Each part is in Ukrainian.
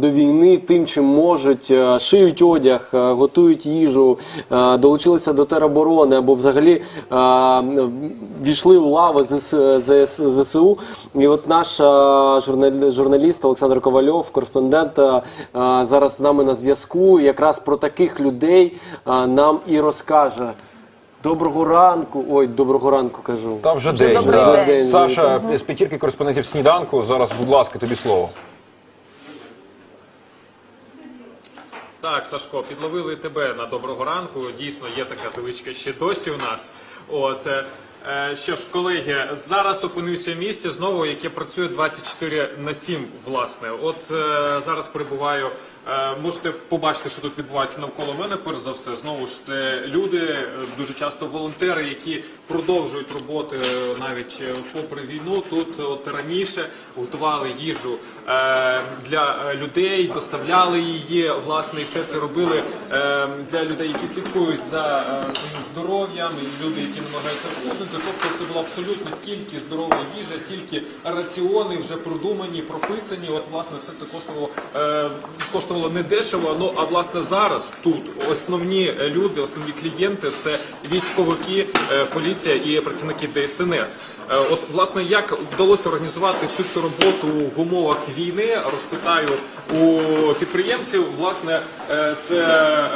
до війни тим, чим можуть, е, шиють одяг, е, готують їжу, е, долучилися до тероборони або взагалі е, війшли у лави ЗС, ЗС, ЗСУ. І от наш е, журналі- журналіст Олександр Ковальов, кореспондент, е, зараз з нами на зв'язку. Якраз про таких людей е, нам і розкаже. Доброго ранку. Ой, доброго ранку кажу. Та вже, Вже день. да. день. Саша, з п'ятірки кореспондентів сніданку. Зараз, будь ласка, тобі слово. Так, Сашко, підловили тебе на доброго ранку. Дійсно, є така звичка ще досі у нас. От е, е, що ж, колеги, зараз опинився в місті знову, яке працює 24 на 7, власне. От е, зараз перебуваю. Е, Можете побачити, що тут відбувається навколо мене. Перш за все, знову ж це люди, е, дуже часто волонтери, які продовжують роботи е, навіть попри війну. Тут от раніше готували їжу для людей, доставляли її, власне, і все це робили для людей, які слідкують за своїм здоров'ям, і люди, які намагаються схуднути. Тобто це була абсолютно тільки здорова їжа, тільки раціони вже продумані, прописані. От власне все це коштувало е, коштувало не дешево. Ну а власне зараз тут основні люди, основні клієнти це військовики, е, поліція і працівники ДСНС. Е, От власне як вдалося організувати всю цю роботу в умовах війни, розпитаю у підприємців. Власне, е, це е,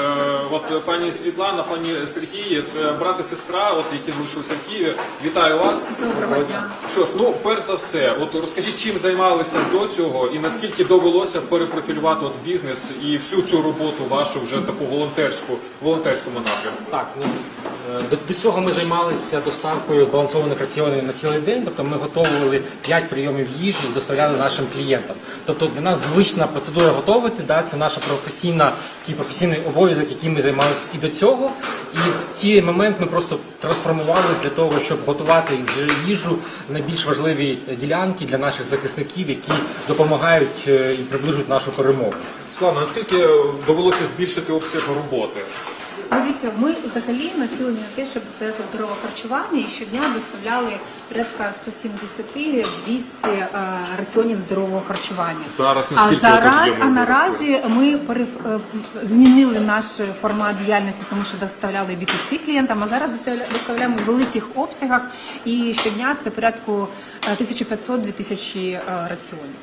от пані Світлана, пані Сергій, це брат і сестра, от які залишилися в Києві. Вітаю вас. Доброго дня. Що ж, ну перш за все, от розкажіть, чим займалися до цього, і наскільки довелося перепрофілювати от бізнес і всю цю роботу вашу вже таку волонтерську волонтерському напрямку. Так, ну, е, до, до цього ми займалися доставкою збалансованих раціонів на цілий день. Тобто ми готовили 5 прийомів їжі і доставляли нашим клієнтам. Тобто для нас звична процедура готувати, да, це наша професійна такий професійний обов'язок, який ми займалися і до цього. І в цей момент ми просто трансформувалися для того, щоб готувати їжу на більш важливі ділянки для наших захисників, які допомагають е, і приближують нашу перемогу. Слава наскільки довелося збільшити обсяг роботи? Дивіться, ми взагалі націлені на те, щоб доставляти здорове харчування і щодня доставляли порядка 170-200 е, раціонів здорового харчування. Зараз а зараз, а наразі ми перев- е, змінили наш формат діяльності, тому що доставляли B2C клієнтам, а зараз доставляємо в великих обсягах і щодня це порядку е, 1500-2000 е, раціонів.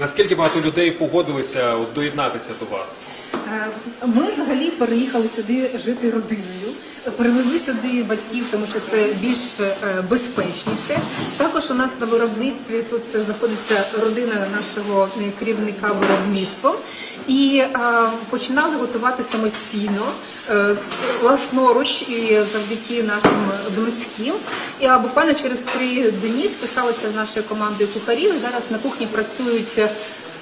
Наскільки багато людей погодилися доєднатися до вас? Е, Ми взагалі переїхали сюди жити родиною. Перевезли сюди батьків, тому що це більш е, безпечніше. Також у нас на виробництві тут знаходиться родина нашого е, керівника виробництвом. І е, починали готувати самостійно, е, власноруч і завдяки нашим близьким. І буквально через три дні списалися з нашою командою кухарів. Зараз на кухні працюють.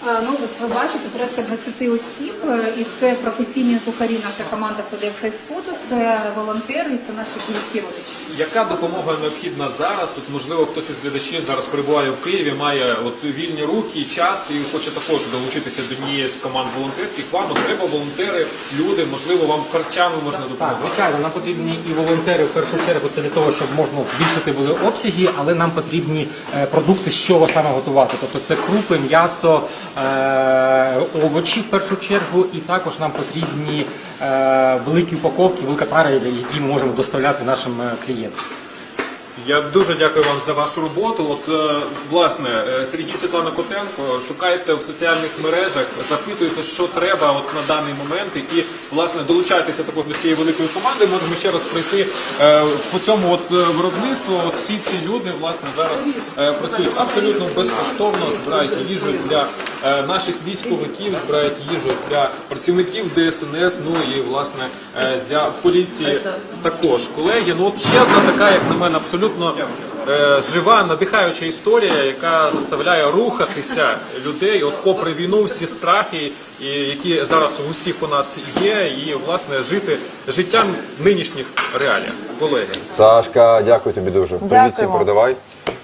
Е, Ну, ось ви бачите, порядка 20 осіб, е, і це професійні кухарі, наша команда FedEx Food, це волонтери, і це наші близькі родичі. Яка допомога необхідна зараз? От можливо, хтось із глядачів зараз перебуває в Києві, має от вільні руки і час і хоче також долучитися до однієї з команд волонтерських. Вам от треба волонтери, люди, можливо, вам харчами можна Так, допомагати. звичайно, нам потрібні і волонтери в першу чергу. Це для того, щоб можна збільшити були обсяги, але нам потрібні е, продукти, з чого саме готувати. Тобто це крупи, м'ясо, овочі в першу чергу, і також нам потрібні е, великі упаковки, велика тара, які ми можемо доставляти нашим е, клієнтам. Я дуже дякую вам за вашу роботу. От е, власне, е, Сергій Світлана Котенко, шукайте в соціальних мережах, запитуйте, що треба от на даний момент, і власне долучайтеся також до цієї великої команди. Можемо ще раз пройти е, по цьому от е, виробництву. От всі ці люди власне зараз е, працюють абсолютно безкоштовно, збирають їжу для е, наших військовиків, збирають їжу для працівників ДСНС. Ну і власне е, для поліції також колеги. Ну от ще одна така, як на мене, абсолютно е, жива, надихаюча історія, яка заставляє рухатися людей, от попри війну, всі страхи, і, які зараз у всіх у нас є, і власне жити життям нинішніх реаліях. Колеги. Сашка, дякую тобі дуже. Привіт всім передавай.